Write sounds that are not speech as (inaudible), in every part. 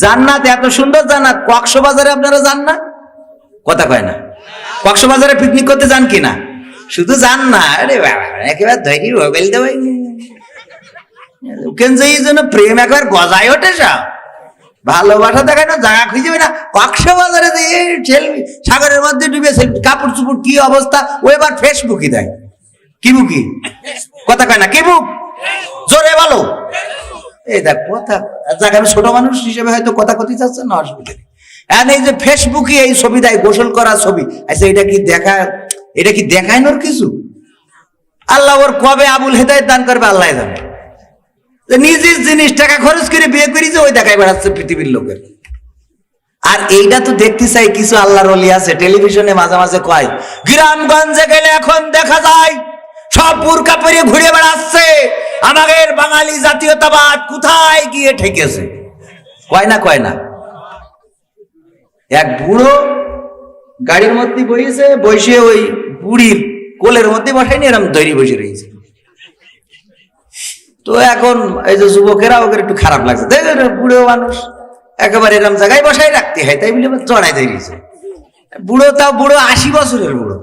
জান্নাত, এত সুন্দর জান্নাত, কক্সবাজারে আপনারা যান না? কথা কয় না। কক্সবাজারে পিকনিক করতে যান কি না? শুধু যান না, আরে একেবারে ধৈর্য মোবাইল দেওয়াই কেন যে জন্য প্রেম একবার গজায় ওঠে সব। ভালোবাসা দেখায় না, জায়গা খুঁজে পাই না। কক্সবাজারে যে এই ছেলে সাগরের মধ্যে ডুবে সে- কাপড় চুপড় কি অবস্থা, ও এবার ফেসবুকই দেয়। কি বুকি কথা কয় না, কি বুক জোরে বলো। এই দেখ, কথা যাক আমি ছোট মানুষ হিসেবে হয়তো কথা কথি যাচ্ছে না, অসুবিধা নেই। এখন এই যে ফেসবুকে এই ছবি দেয়, গোসল করা ছবি আচ্ছা এটা কি দেখা, এটা কি দেখায় নোর কিছু? আল্লাহ ওর কবে আবুল হেদায়ত দান করবে, আল্লাহ জানে। নিজের জিনিস, টাকা খরচ করে বিয়ে করি যে ওই দেখায় বেড়াচ্ছে পৃথিবীর লোকের। আর এইটা তো দেখতে চাই, কিছু আল্লাহর অলি আছে, টেলিভিশনে মাঝে মাঝে কয়, গ্রামগঞ্জে গেলে এখন দেখা যায়, সব বুরকা পরে ঘুরে বেড়াচ্ছে আমাদের বাঙালি জাতীয়তাবাদ কোথায় গিয়ে ঠেকেছে? কয় না কয় না? এক বুড়ো গাড়ির মধ্যে বসেছে বসে ওই বুড়ির কোলের মধ্যে বসায়নি এরকম তৈরি বসে রয়েছে। তো এখন এই যে যুবকেরা ওকে একটু খারাপ লাগছে। দেখ বুড়ো মানুষ, একেবারে এরকম জায়গায় বসাই রাখতে হয়, তাই বলে চড়াই দিয়েছে বুড়ো তাও বুড়ো আশি বছরের বুড়ো।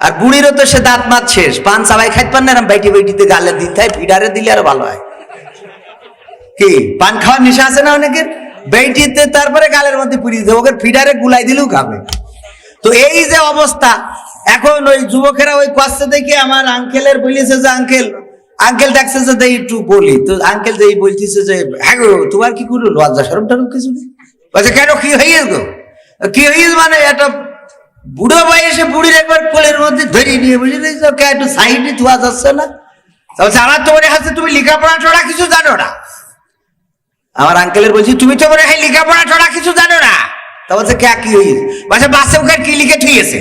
আর বুড়িরও তো সে দাঁত মাত শেষ। পান চাবাই খাইতে পান না বাইটি বাইটিতে গালে দিতে হয় ফিডারে দিলে আরও ভালো হয়। কি পান খাওয়ার নেশা আছে না অনেকের? বেটিতে তারপরে গালের মধ্যে পুড়িয়ে দেবে ওকে ফিডারে গুলাই দিলেও খাবে। তো এই যে অবস্থা, এখন ওই যুবকেরা ওই কষ্টে দেখে আমার আঙ্কেলের বলেছে যে আঙ্কেল আঙ্কেল দেখছে যে, দেই একটু বলি। তো আঙ্কেল যেই বলতেছে যে হ্যাঁ গো, তোমার কি করল লজ্জা সরম টরম কিছু নেই? বলছে, কেন, কি হইয়ে গো? কি হইয়ে মানে একটা বুড়ো বয়সে বুড়ির একবার কোলের মধ্যে ধরে নিয়ে বুঝে দিয়েছে ওকে একটু সাইডে ধোয়া যাচ্ছে না? তো বলছে, আমার তো মনে হচ্ছে তুমি লেখাপড়া ছড়া কিছু জানো না? আমার আঙ্কেলের বলছি তুমি তো মনে হয় লেখাপড়া ছড়া কিছু জানো না? তা বলছে কে কি হয়েছে বলছে বাসে ওকে কি লিখে থুয়েছে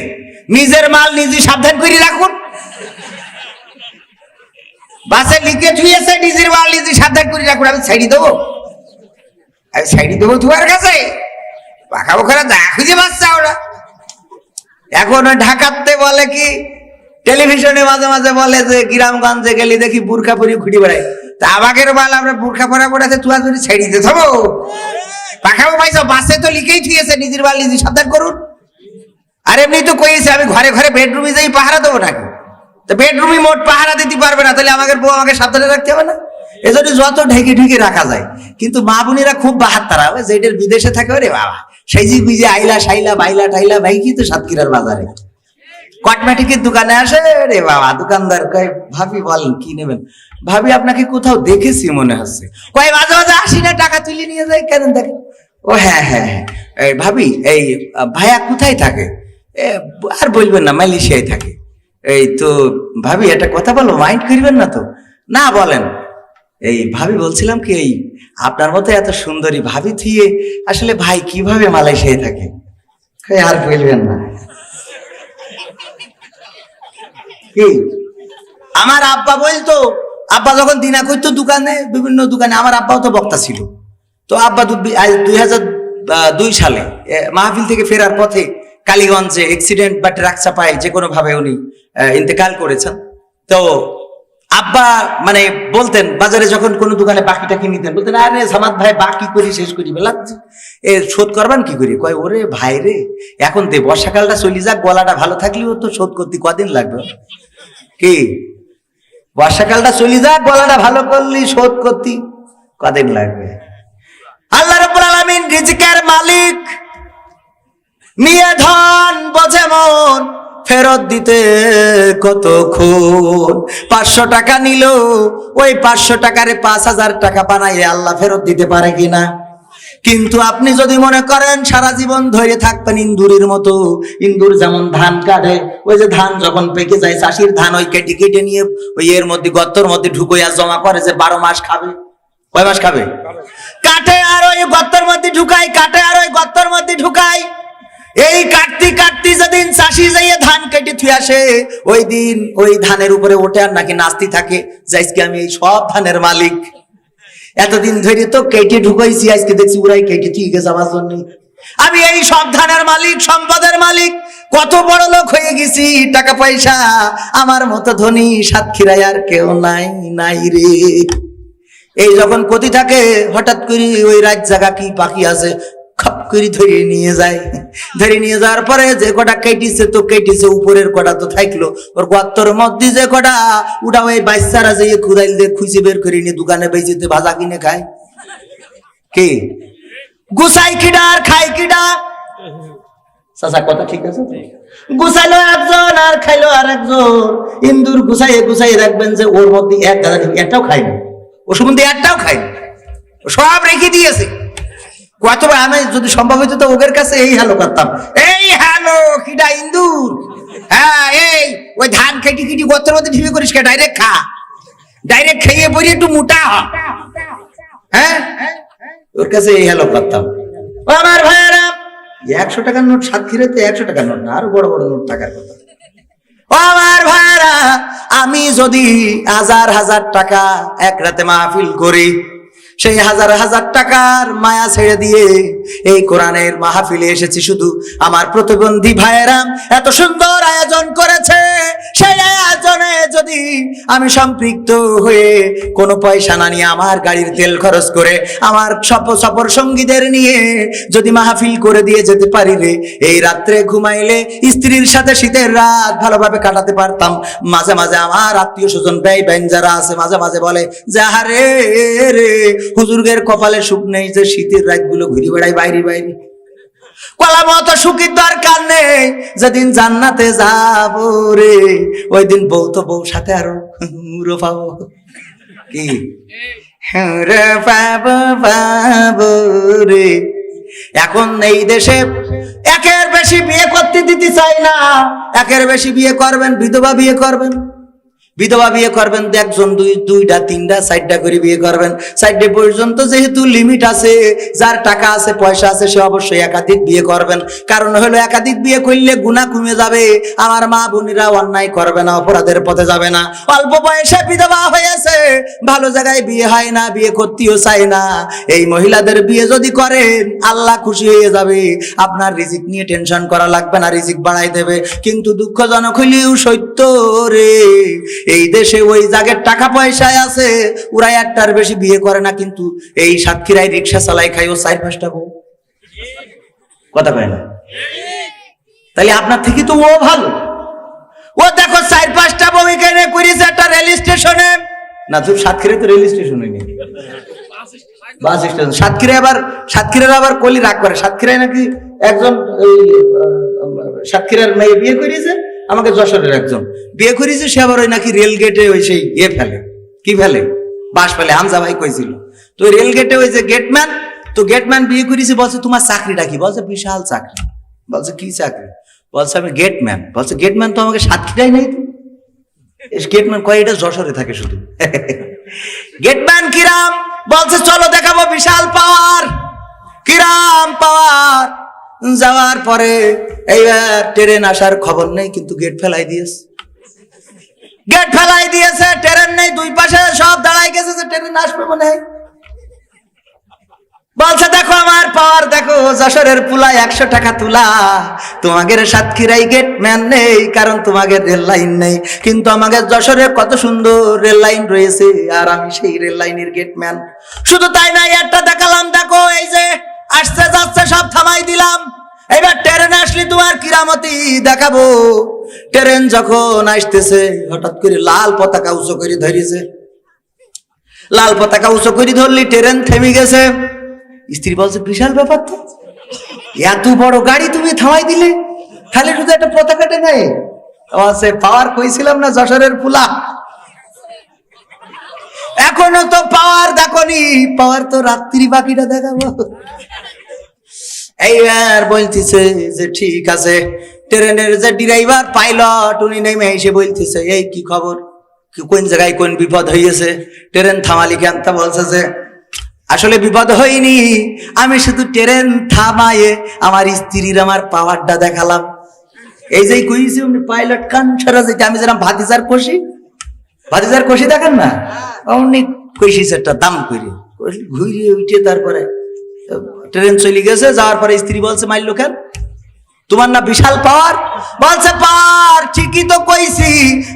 নিজের মাল নিজে সাবধান করে রাখুন। বাসে লিখে থুয়েছে নিজের মাল নিজে সাবধান করে রাখুন। আমি ছাড়ি দেবো? আমি ছাড়ি দেবো তোমার কাছে? পাখা বোখারা দেখা খুঁজে পাচ্ছে ওরা। এখন ঢাকাতে বলে কি? টেলিভিশনে মাঝে মাঝে বলে যে, গ্রামগঞ্জে গেলে দেখি বুর্খা পরি ঘুরি বেড়াই তা আমাকের মাল আমরা বুর্খা পরা পড়াতে তুয়া তুই ছেড়ে দিতে হব পাখাবো পাইছো বাসে তো লিখেই থুয়েছে নিজের মাল নিজে সাবধান করুন। আর এমনি তো কইছে, আমি ঘরে ঘরে বেডরুমে যাই, পাহারা দেবো নাকি? তো বেডরুমে মোট পাহারা দিতে পারবে না, তাহলে আমাকে বউ আমাকে সাবধানে রাখতে হবে না? এজন্য যত ঢেকে ঢেকে রাখা যায়। কিন্তু মা বোনেরা খুব বাহাত্তারা যেটার বিদেশে থাকে রে বাবা। যে বিজে আইলা সাইলা বাইলা টাইলা ভাই কি তো সাতক্ষীরার বাজারে? কটমেটিকের দোকানে আসে? রে বাবা, দোকানদার কয়, ভাবি বলেন, কি নেবেন? ভাবি আপনাকে কোথাও দেখেছি মনে হচ্ছে। কয়, মাঝে মাঝে আসি না, টাকা তুলে নিয়ে যায় কেন দেখে ও হ্যাঁ হ্যাঁ হ্যাঁ। এই ভাবি, এই ভাইয়া কোথায় থাকে? আর বলবেন না, মালয়েশিয়ায় থাকে। এই তো, ভাবি, একটা কথা বলো মাইন্ড করবেন না তো? না, বলেন। এই ভাবি বলছিলাম কি, এই আপনার মতো এত সুন্দরী ভাবি থিয়ে আসলে ভাই কীভাবে মালয়েশিয়ায় থাকে? আর বলবেন না। কি? আমার আব্বা বলতো, আব্বা যখন দিনা করতো দোকানে, বিভিন্ন দোকানে, আমার আব্বাও তো বক্তা ছিল। তো আব্বা দুই হাজার দুই সালে মাহফিল থেকে ফেরার পথে কালীগঞ্জে অ্যাক্সিডেন্ট বা ট্রাক চাপায় যে কোনো ভাবে উনি ইন্তেকাল করেছেন। তো আব্বা মানে বলতেন, বাজারে যখন কোনো দোকানে বাকি টাকি নিতেন বলতেন, আরে সামাদ ভাই, বাকি করি, শেষ করি। বেলাচ্ছি এ শোধ করবেন কি করি? কয়, ওরে ভাই রে, এখন দে বর্ষাকালটা চলি যাক, গলাটা ভালো থাকলেও তো শোধ করতে কদিন লাগবে? কি? বর্ষাকালটা চলে যাক, গলাটা ভালো করলি, শোধ করতি কদিন লাগবে? আল্লাহ রাব্বুল আলামিন রিজিকের মালিক। নিয়ে ধন বোঝে মন। ফেরত দিতে কতক্ষণ পাঁচশো টাকা নিল ওই পাঁচশো টাকারে পাঁচ হাজার টাকা বানাইয়ে আল্লাহ ফেরত দিতে পারে কিনা? কিন্তু আপনি যদি মনে করেন সারা জীবন ধরে থাকবেন ইন্দুরের মতো ইন্দুর যেমন ধান কাটে ওই যে ধান যখন পেকে যায় চাষির ধান ওই কেটে কেটে নিয়ে ওই এর মধ্যে গর্তর মধ্যে ঢুকইয়া জমা করে যে বারো মাস খাবে। কয় মাস খাবে। কাটে আর ওই গর্তর মধ্যে ঢুকাই কাটে আর ওই গর্তর মধ্যে ঢুকাই। এই কাটতি কাটতি যেদিন চাষি যাইয়ে ধান কেটে থুই আসে, ওই দিন ওই ধানের উপরে ওঠে আর নাকি নাস্তি থাকে, যে আজকে আমি এই সব ধানের মালিক। এতদিন ধরে তো কেটে ঢুকাইছি, আজকে দেখছি ওরাই কেটে ঠিক গেছে আমার জন্য। আমি এই সব ধানের মালিক, সম্পদের মালিক, কত বড় লোক হয়ে গেছি, টাকা পয়সা, আমার মতো ধনী সাতক্ষীরায় আর কেউ নাই নাই রে। এই যখন কতি থাকে, হঠাৎ করে ওই রাত জায়গা কি পাখি আছে খপ করে ধরে নিয়ে যায়। ধরে নিয়ে যাওয়ার পরে যে কটা কেটিছে, তো কেটিছে, উপরের কটা তো থাকল। ওর গত্তর মধ্যে যে কটা ওটা ওই বাচ্চারা যে খুদাইল দিয়ে খুঁজে বের করে নিয়ে দোকানে বেঁচেতে ভাজা কিনে খায়। কি? গুসাই কিডা আর খাই কিডা? চাচা, কথা ঠিক আছে? গুছাইলো একজন আর খাইলো আর একজন ইন্দুর গুছাইয়ে গুছাইয়ে রাখবেন যে ওর মধ্যে এক গাদা একটাও খাইনি ও সম্বন্ধে একটাও খাইনি সব রেখে দিয়েছে। আমি যদি সম্ভব হইতো ওদের কাছে এই হ্যালো করতাম। এই হ্যালো, কিডা ইন্দুর? হ্যাঁ এই, ওই ধান খেটি মধ্যে করিস ডাইরেক্ট খা। ডাইরেক্ট খেয়ে পড়ি একটু মোটা হ্যাঁ? ওর কাছে এই হ্যালো করতাম। আমার ভাইয়েরা একশো টাকার নোট সাতক্ষীরাতে একশো টাকার নোট না, আরও বড় বড় নোট টাকার কথা। আমার ভাইয়েরা, আমি যদি হাজার হাজার টাকা এক রাতে মাহফিল করি সেই হাজার হাজার টাকার মায়া ছেড়ে দিয়ে এই কোরআনের মাহফিলে এসেছি শুধু আমার প্রতিবন্ধী ভাইয়েরা। এত সুন্দর আয়োজন করেছে, সেই আয়োজনে যদি আমি সম্পৃক্ত হয়ে কোনো পয়সা না নিয়ে আমার গাড়ির তেল খরচ করে আমার সফর সঙ্গীদের নিয়ে যদি মাহফিল করে দিয়ে যেতে পারি রে এই রাত্রে ঘুমাইলে স্ত্রীর সাথে শীতের রাত ভালোভাবে কাটাতে পারতাম। মাঝে মাঝে আমার আত্মীয় স্বজন, ব্যয় ব্যান যারা আছে, মাঝে মাঝে বলে যাহারে রে হুজুরগের কপালে সুখ নেই যে শীতের রাতগুলো ঘুরে বেড়াই বাইরে বাইরে। কলা মতো সুখীর দরকার নেই। যেদিন জান্নাতে যাব রে ওই দিন বউ তো বউ সাথে আরও মুরো পাবো কি রে, পাবো পাবো রে। এখন এই দেশে একের বেশি বিয়ে করতে দিতে চাই না। একের বেশি বিয়ে করবেন, বিধবা বিয়ে করবেন। বিধবা বিয়ে করবেন তো একজন, দুই, দুইটা, তিনটা, চারটা করে বিয়ে করবেন। চারটে পর্যন্ত যেহেতু লিমিট আছে, যার টাকা আছে, পয়সা আছে, সে অবশ্যই একাধিক বিয়ে করবেন। কারণ হলো একাধিক বিয়ে করলে গুণা কমে যাবে, আমার মা বোনেরা অন্যায় করবে না, অপরাধের পথে যাবে না। অল্প বয়সে বিধবা হয়েছে, ভালো জায়গায় বিয়ে হয় না, বিয়ে করতেও চায় না। এই মহিলাদের বিয়ে যদি করেন আল্লাহ খুশি হয়ে যাবে। আপনার রিজিক নিয়ে টেনশন করা লাগবে না, রিজিক বাড়াই দেবে। কিন্তু দুঃখজনক হইলেও সত্য রে এই দেশে ওই জাগের টাকা পয়সায় আছে ওরা একটার বেশি বিয়ে করে না, কিন্তু এই সাতক্ষীরায় রিক্সা চালাই খাই ও চার পাঁচটা বউ। কথা কয় না? তাহলে আপনার থেকে তো ও ভালো। ও দেখো চার পাঁচটা বউ এখানে করিস একটা রেল স্টেশনে। না তুই সাতক্ষীরা তো রেল স্টেশন হয়নি। Bus station. সাতক্ষীরা আবার সাতক্ষীরার আবার কলি রাগ করে। সাতক্ষীরায় নাকি একজন ওই, সাতক্ষীরার মেয়ে বিয়ে করিয়েছে আমাকে যশোরের একজন। বিয়ে করিয়েছে সে আবার ওই নাকি রেল গেটে ওই সেই ইয়ে ফেলে। কি ফেলে? বাস ফেলে। হামজা ভাই কইছিল। তো রেল গেটে ওই যে গেটম্যান তো গেটম্যান বিয়ে করেছে, বলছে, তোমার চাকরিটা কি? বলছে, বিশাল চাকরি। বলছে, কি চাকরি? বলছে, আমি গেটম্যান বলছে গেটম্যান তো আমাকে সাতক্ষীরাই নেই তো? গেটম্যান কয়, এটা যশোরে থাকে শুধু। (laughs) গেটম্যান কিরাম, বলছে, চলো দেখাবো বিশাল পাওয়ার। কিরাম পাওয়ার। যাওয়ার পরে এইবার ট্রেন আসার খবর নেই, কিন্তু গেট ফেলাই দিয়েছে। গেট ফেলাই দিয়েছে, ট্রেন নেই, দুই পাশে সব দাঁড়াই গেছে যে ট্রেন আসবে মনে বলছে, দেখো আমার দেখো যশোরের পুলা একশো টাকা তুলা। তোমাদের সাতক্ষীরাই নেই, কারণ তোমাদের রেল লাইন নেই। কিন্তু আমাদের যশোরে কত সুন্দর রেল লাইন রয়েছে, আর আমি সেই রেল লাইনের গেট ম্যান শুধু তাই নাই একটা দেখালাম, দেখো, এই যে আসছে যাচ্ছে, সব থামাই দিলাম। এবার ট্রেন আসলে তোমার কিরামতি দেখাবো। ট্রেন যখন আসতেছে, হঠাৎ করে লাল পতাকা উঁচু করে ধরেছে। লাল পতাকা উঁচু করে ধরলি, ট্রেন থেমে গেছে। স্ত্রী বলছে, বিশাল ব্যাপার তো। এত বড় গাড়ি তুমি থামাই দিলে। খালি শুধু একটা পতাকাটা নেই বলছে পাওয়ার কইছিলাম না, যশোরের পুলা এখনও তো পাওয়ার দেখনি। পাওয়ার তো রাত্রি বাকিটা দেখাবো। এইবার বলতেছে যে, ঠিক আছে ট্রেনের যে ড্রাইভার, পাইলট, উনি নেমে এসে বলতেছে, এই কি খবর? কোন জায়গায় কোন বিপদ হইয়েছে? ট্রেন থামালি কেন? তা বলছে যে, আসলে বিপদ হয়নি। আমি শুধু ট্রেন থামায়ে আমার স্ত্রীর আমার পাওয়ারটা দেখালাম। এই যে কইছি উনি, পাইলট কান ছাড়া যেটা আমি যেরকম ভাতিজার কষি ভাতিজার কষি দেখেন না? অমনি কইছি একটা দাম করি ঘুরিয়ে উঠে তারপরে ট্রেন চলে গেছে, যাওয়ার পরে স্ত্রী বলছে, মাইল কেন? তোমার না বিশাল পাওয়ার? বলছে, পাওয়ার, ঠিকই তো কইছি।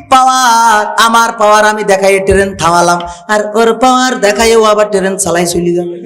পাওয়ার, আমার পাওয়ার আমি দেখাই ট্রেন থামালাম। আর ওর পাওয়ার দেখাই ও আবার ট্রেন চালাই চলে যাবে।